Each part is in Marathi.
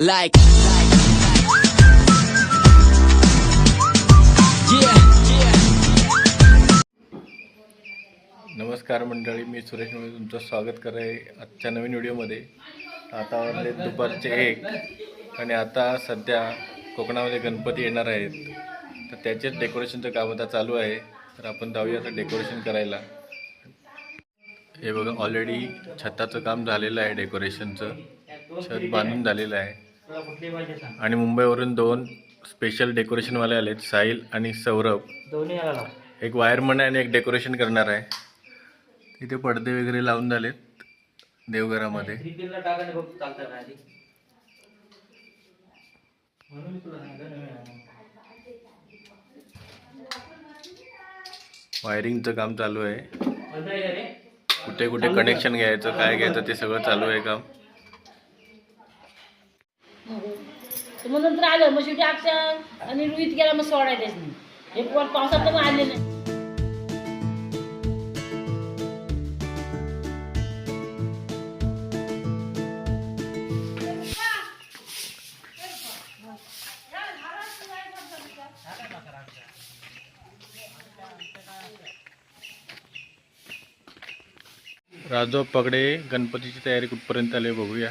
Like, yeah, yeah. नमस्कार मंडळी मी सुरेश मुळे तुमचं स्वागत करत आहे आजच्या नवीन व्हिडिओमध्ये. आता वाजले दुपारचे एक आणि आता सध्या कोकणामध्ये गणपती येणार आहेत. तर त्याचेच डेकोरेशनचं काम आता चालू आहे. तर आपण जाऊया आता डेकोरेशन करायला. हे बघा ऑलरेडी छताचं काम झालेलं आहे डेकोरेशनचं. छत बांधून झालेलं आहे. आणि मुंबईवरून दोन स्पेशल डेकोरेशनवाले आलेत साहिल आणि सौरभ. दोन्ही एक वायरमन आहे आणि एक डेकोरेशन करणार आहे. तिथे पडदे वगैरे लावून झालेत देवघरामध्ये. वायरिंगचं काम चालू आहे. कुठे कुठे कनेक्शन घ्यायचं काय घ्यायचं ते सगळं चालू आहे काम तर मग नंतर आलं मग शेवटी अक्षर आणि रोहित गेला मग सोडायलाच नाही. हे पोर पावसात मग आले नाही. राजो पगडे गणपतीची तयारी कुठपर्यंत आली बघूया.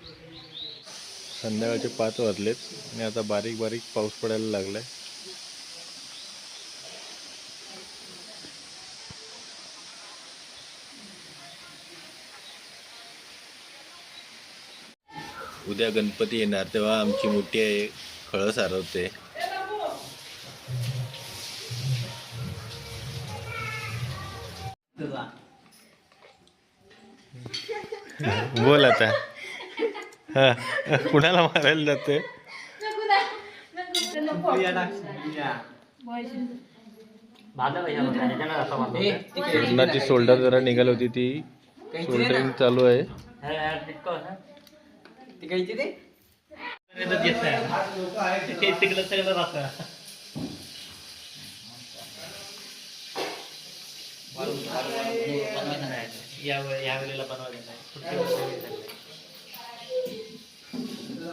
संध्याकाळचे पाच वाजलेत. आणि आता बारीक बारीक पाऊस पडायला लागलाय. उद्या गणपती येणार तेव्हा आमची मोठी आहे खळ सारवते. बोल आता. हा कुणाला मारायला जाते. पूर्णाची शोल्डर जरा निघाली होती ती. शोल्डरिंग चालू आहे. हे यार, तितकं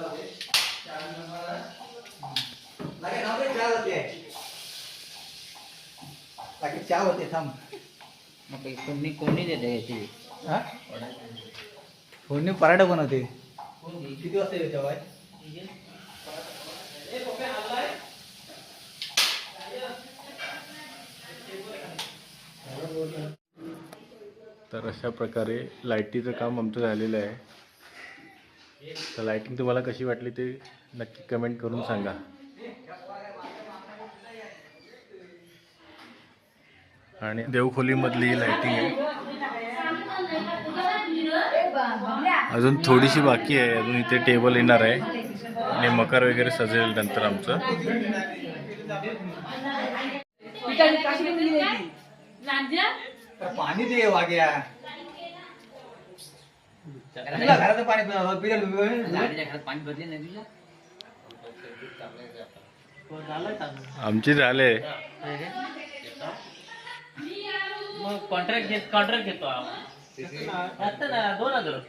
नाही. पुढच्या वेळेला बनवायचं. कोणी कोणी देते याची? फोडणी पराठा बनवते. किती वाजता येते बाय तर अशा प्रकारे लाईटीचं काम आमचं झालेलं आहे. तर लाईटिंग तुम्हाला कशी वाटली ते नक्की कमेंट करून सांगा. आणि देवखोलीमधली लाईटिंग आहे. अजून थोडीशी बाकी आहे. अजून इथे टेबल येणार आहे. आणि मकर वगैरे सजेल नंतर आमचं. लांजा? पाणी दे वाग्या. तुला घराचं पाणी पिलं पाणी भरले नाही तुझ्या हो, झालंय चांगलं. आमची झाले मग कॉन्ट्रॅक्ट घेत कॉन्ट्रॅक्ट घेतो आम्ही. असतं ना दोन हजार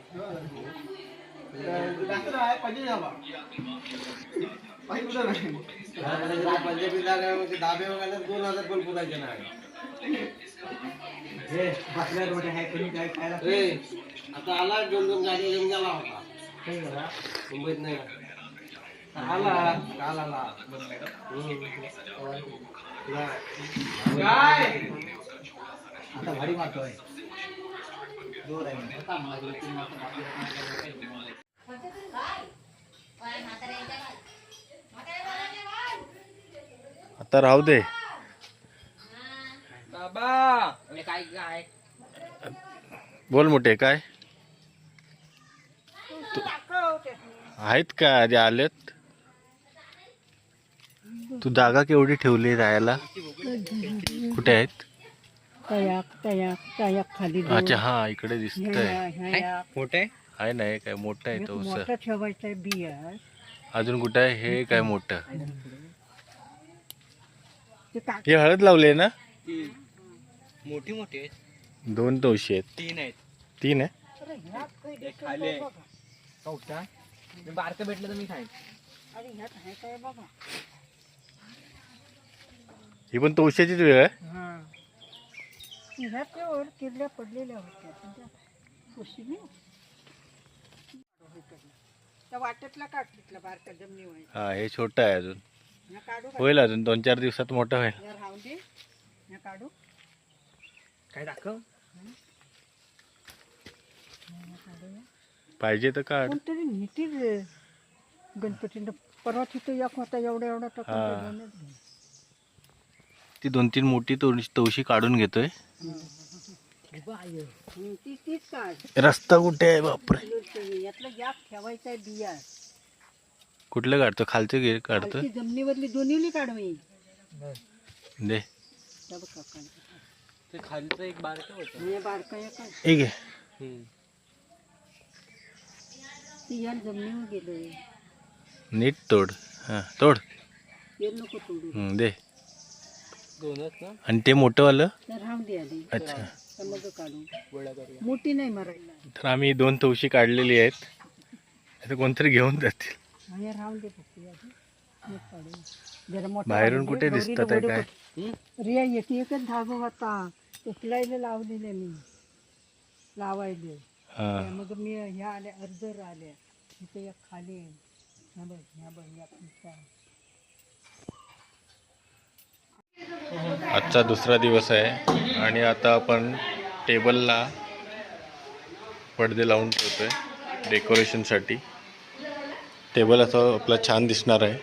आता आला दोन दोन गाडी घेऊन गेला होता. मुंबईत नाही आला. काल आला. आता भाडी मारतोय जोर आहे आता राहू दे. काय काय बोल मोठे काय? आहेत का आधी आलेत? तू जागा केवढी ठेवली राहायला कुठे आहेत? तयाक तयाक तयाक खाली दोन. अच्छा हा इकडे दिसतंय. ह्या- ह्या- मोठे? आहे ना हे काय मोठं आहे तो मोठं ठेवायचं बिया अजून कुठं आहे? हे काय मोठं? ते हे हळद लावली ना? मोठी मोठी आहेत. दोन तवशी आहेत. तीन आहेत. तीन आहे? एक खाली आहे. मी बारकं भेटलं तर मी खाईन. अरे ह्यात आहे काय बघा. ही पण तवशाचीच वेळ आहे. हा. ह्यात ते वर किरल्या पडलेल्या होत्या. पण त्या कुशीने त्या वाटेतला काढ तिथला बारका जमिनी व्हायचा हा हे छोटं आहे अजून. ह्या काढू का? होईल अजून. दोन चार दिवसात मोठं होईल. ह्या राहून दे. ह्या काढू. काय दाखव. पाहिजे तर काढ. कोणतरी नीतीच गणपतीनं परवा तिथं एक होता एवढा एवढा टाकून हा. ते. ती दोन तीन मोठी तवशी तवशी काढून घेतोय. हं, ती तीच काढ रस्ता कुठे आहे बापरे. यातलं गॅप ठेवायचा आहे बिया कुठलं काढतो? खालचं गे काढतो. खालची जमिनीवरली दोन्ही काढवी दे. त्या बघ काका. ते खालचं एक बारकं होतं. हे बारका एक आहे. एक आहे ती या जमिनीवर गेलोय नीट तोड. हा तोड. ते नको तोडू. हं, दे. दोनच ना? आणि ते मोठंवालं तर राहून दे आधी. अच्छा. तर मग काढू. गोळा करूया. मोठी नाही मरायला. तर आम्ही दोन तवशी काढलेली आहेत. आता कोणतरी घेऊन जातील. हे राहून दे फक्त आधी. जरा मोठा बाहेरून दे. कुठे दिसतात आहे काय. रिया एक एकच धागो होता उचलायला लावलेले मी लावायले हा मग मी ह्या आल्या अर्जर आल्या तिथे एक खाली आहे. ह्या बघ ह्या बघ या. आजचा दुसरा दिवस आहे आणि आता आपण टेबलला पडदे लावून ठेवतोय डेकोरेशनसाठी टेबल असं आपला छान दिसणार आहे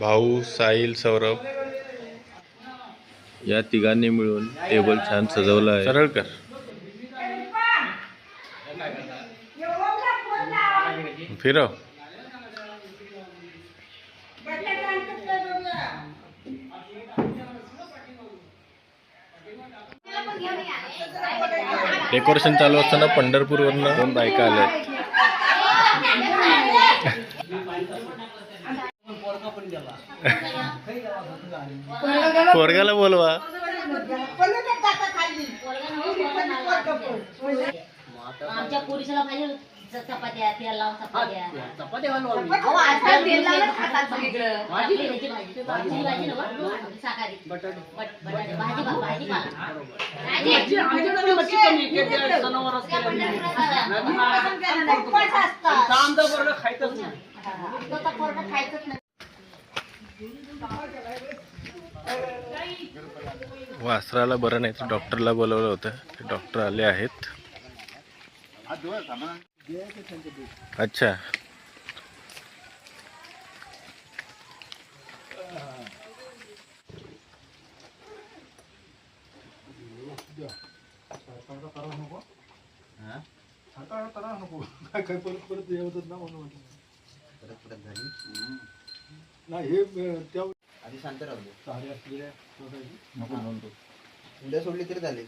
भाऊ साहिल सौरभ. या तिघांनी मिळून टेबल छान सजवला आहे. सरळ कर. फिरव. डेकोरेशन चालू असताना पंढरपूरवरनं दोन बायका आल्या पोरगाला बोलवा. आमच्या पोलिसाला पाहिजे च- चपात्या तेल लावून चपात्या. भाजी भाजी वासराला बरं नाही तर डॉक्टरला बोलवलं होतं. ते डॉक्टर आले आहेत. अच्छा. नाही हे? आधी शांत राहू दे. उद्या सोडली तरी चालेल.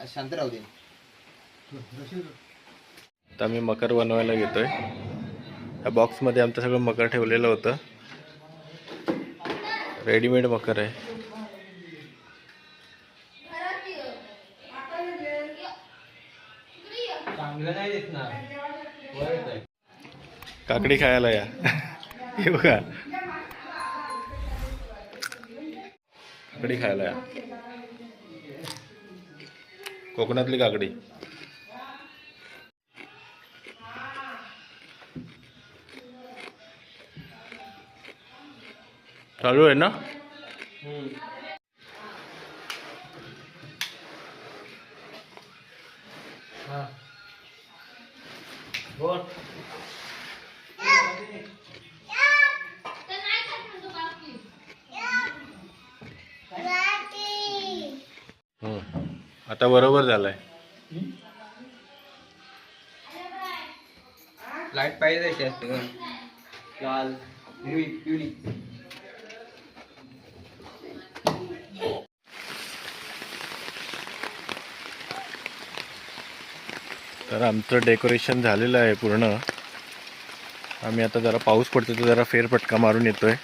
आज शांत राहू दे. आता मी मकर बनवायला घेतोय. या बॉक्समध्ये आमचं सगळं मकर ठेवलेलं होतं. रेडीमेड मकर आहे. चांगलं नाही दिसणार. काकडी खायला या. हे बघा. काकडी खायला या. कोकणातली काकडी. चालू आहे ना? आता बरोबर झालाय. लाइट पाहिजे तर आमचं डेकोरेशन झालेलं आहे पूर्ण. आम्ही आता जरा पाऊस पडतो तर जरा फेरफटका मारून येतोय.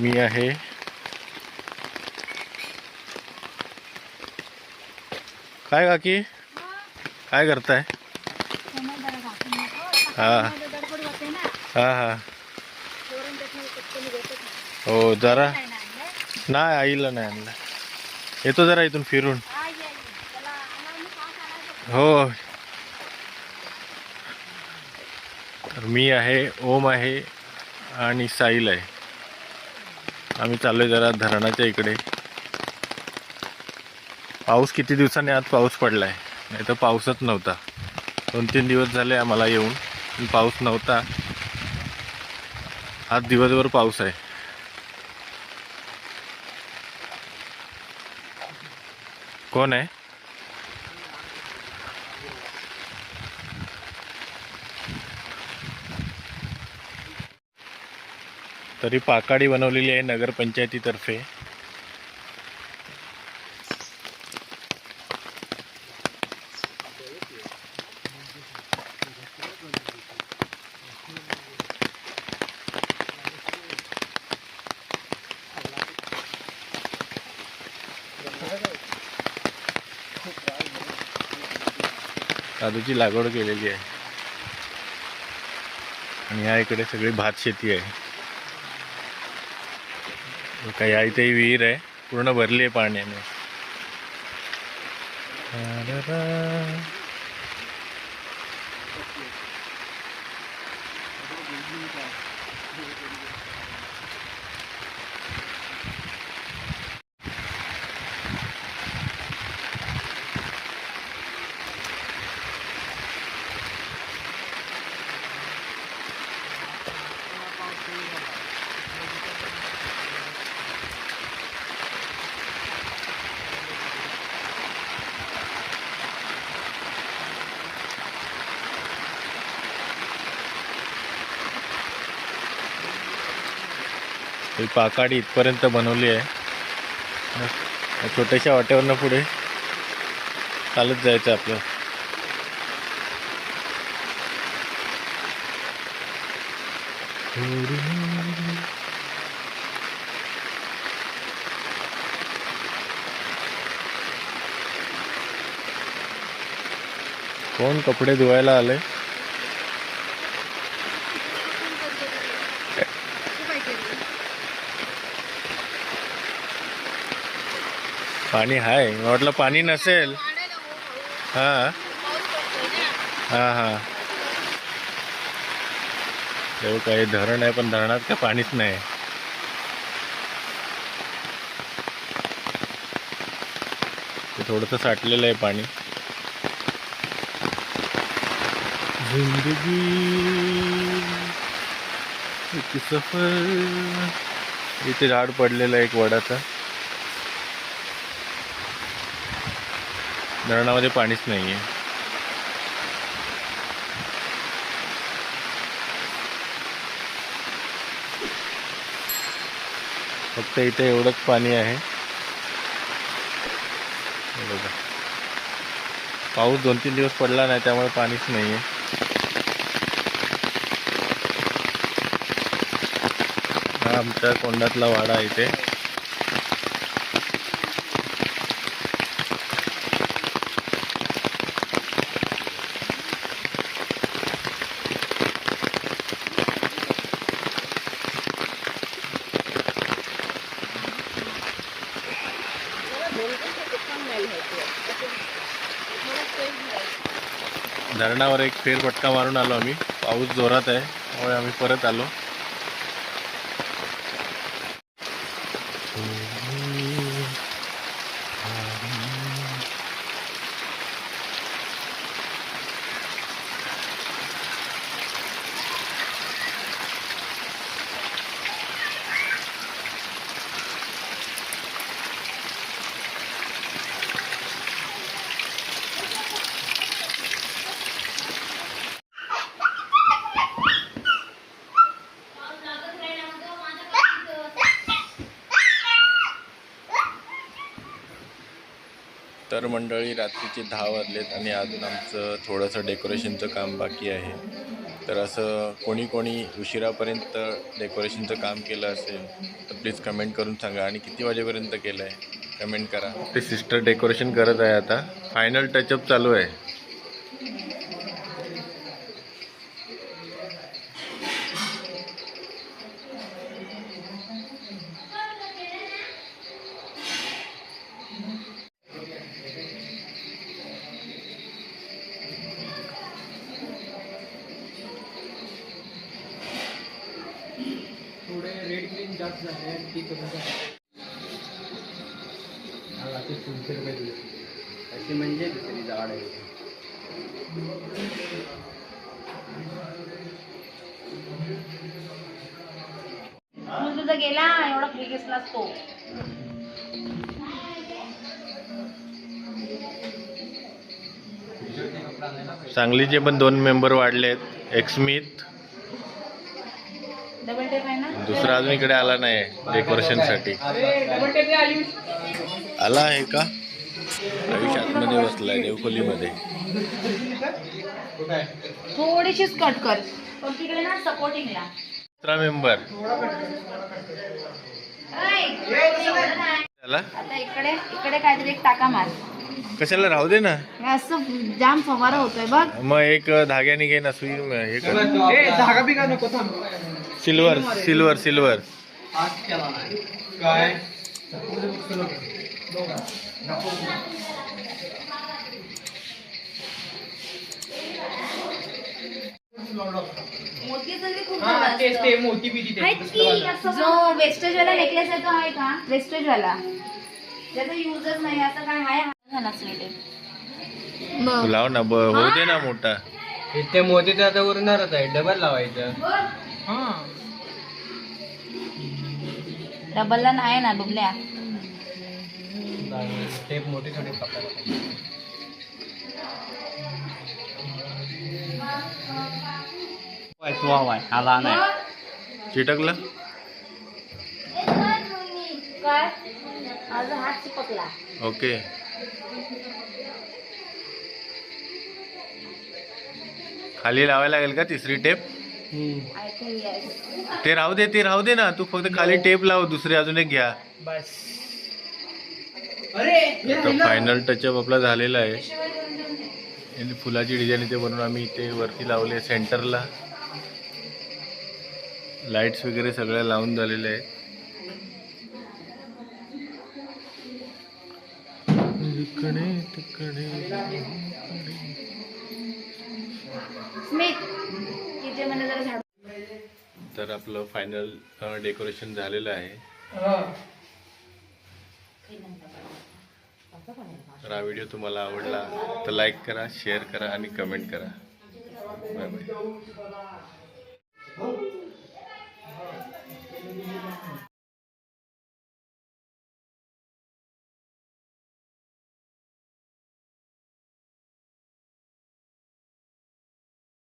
मी आहे काय काकी? काय करताय? हा. हा हा. हो जरा. नाही आईला नाही आणलं. येतो जरा इथून फिरून. हो. तर मी आहे ओम आहे आणि साईल आहे. आम्ही चाललोय जरा धरणाच्या इकडे. पाऊस किती दिवसांनी आज पाऊस पडला आहे नाही तर पाऊसच नव्हता. दोन तीन दिवस झाले आम्हाला येऊन पण पाऊस नव्हता. आज दिवसभर पाऊस आहे. कोण आहे? तरी पाकाडी बनवलेली आहे नगरपंचायतीतर्फे. काजूची लागवड केलेली आहे. आणि या इकडे सगळी भात शेती आहे. काही आहे ते विहीर आहे. पूर्ण भरली आहे पाण्याने. ही पाकाडी इथपर्यंत बनवली आहे. छोट्याशा वाट्यावरनं पुढे चालत जायचं आपलं. कोण कपडे धुवायला आले पाणी आहे म्हटलं वाटलं पाणी नसेल. हां. हां हां. तेव्हा काही धरण आहे पण धरणात काय पाणीच नाही. ते थोडंसं साठलेलं आहे पाणी. जिंदगी सफर. इथे झाड पडलेलं आहे एक वडाचं. धरणामध्ये पाणीच नाही आहे फक्त इथे एवढंच पाणी आहे. बघा. पाऊस दोन तीन दिवस पडला नाही त्यामुळे पाणीच नाही आहे हा आमच्या कोंडातला वाडा इथे. धरणावर एक फेरफटका मारून आलो आम्ही. पाऊस जोरात आहे त्यामुळे आम्ही परत आलो. तर मंडळी रात्रीचे दहा वाजलेत आणि अजून आमचं थोडंसं डेकोरेशनचं काम बाकी आहे. तर असं कोणी कोणी उशिरापर्यंत डेकोरेशनचं काम केलं असेल तर प्लीज कमेंट करून सांगा. आणि किती वाजेपर्यंत केलं आहे कमेंट करा. ते सिस्टर डेकोरेशन करत आहे आता. फायनल टचअप चालू आहे. थोडे रेड ग्रीन जास्त झाले आणि ती कमी झाली. ते तीनशे रुपये दिले? अशी म्हणजे दुसरी झाड आहे. म्हणून तुझा गेला एवढा फ्री घेतलास तो. सांगलीचे पण दोन मेंबर वाढलेत. एक स्मिथ डबल टेप आहे ना? दुसरा अजून इकडे आला नाही डेकोरेशनसाठी. आला आहे का? आयुष आतमध्ये बसलाय देवखोलीमध्ये. थोडीशीच कट कर. दुसरा मेंबर. त्याला आता इकडे इकडे काहीतरी एक टाका मार. कशाला? राहू दे ना. असं जाम फवारा होतोय बघ. मग एक धाग्याने घे ना सुई हे कर. ए धागा बिगा नको थांब. सिल्वर सिल्वर सिल्वर काय? मोती बिती जो वेस्टेज वाला नेकलेस आहे तो आहे का? वेस्टेज वाला त्याचा युजच नाही असं काय आहे? झाला तू लाव ना ब होऊ दे ना मोठा. इथे मोती तर आता उरणारच आहे डबल लावायचं. डबलला नाही ना बुबल्या टेप मोठी थोडी पकडायला आला नाही. चिटकला? काय? माझा हात चिपकला. ओके. खाली लावायला लागेल का तिसरी टेप? ते राहू दे ते राहू दे ना. तू फक्त खाली टेप लाव दुसरी अजून एक घ्या. बस. अरे आता फायनल टचअप आपला झालेला आहे. आणि फुलाची डिझाईन इथे बनवून आम्ही इथे वरती लावले सेंटरला लाईट्स वगैरे सगळ्या लावून झालेल्या आहे इकडे तिकडे तर आपलं फायनल डेकोरेशन झालेलं आहे. तर हा व्हिडिओ तुम्हाला आवडला तर लाईक करा शेअर करा आणि कमेंट करा. Bye bye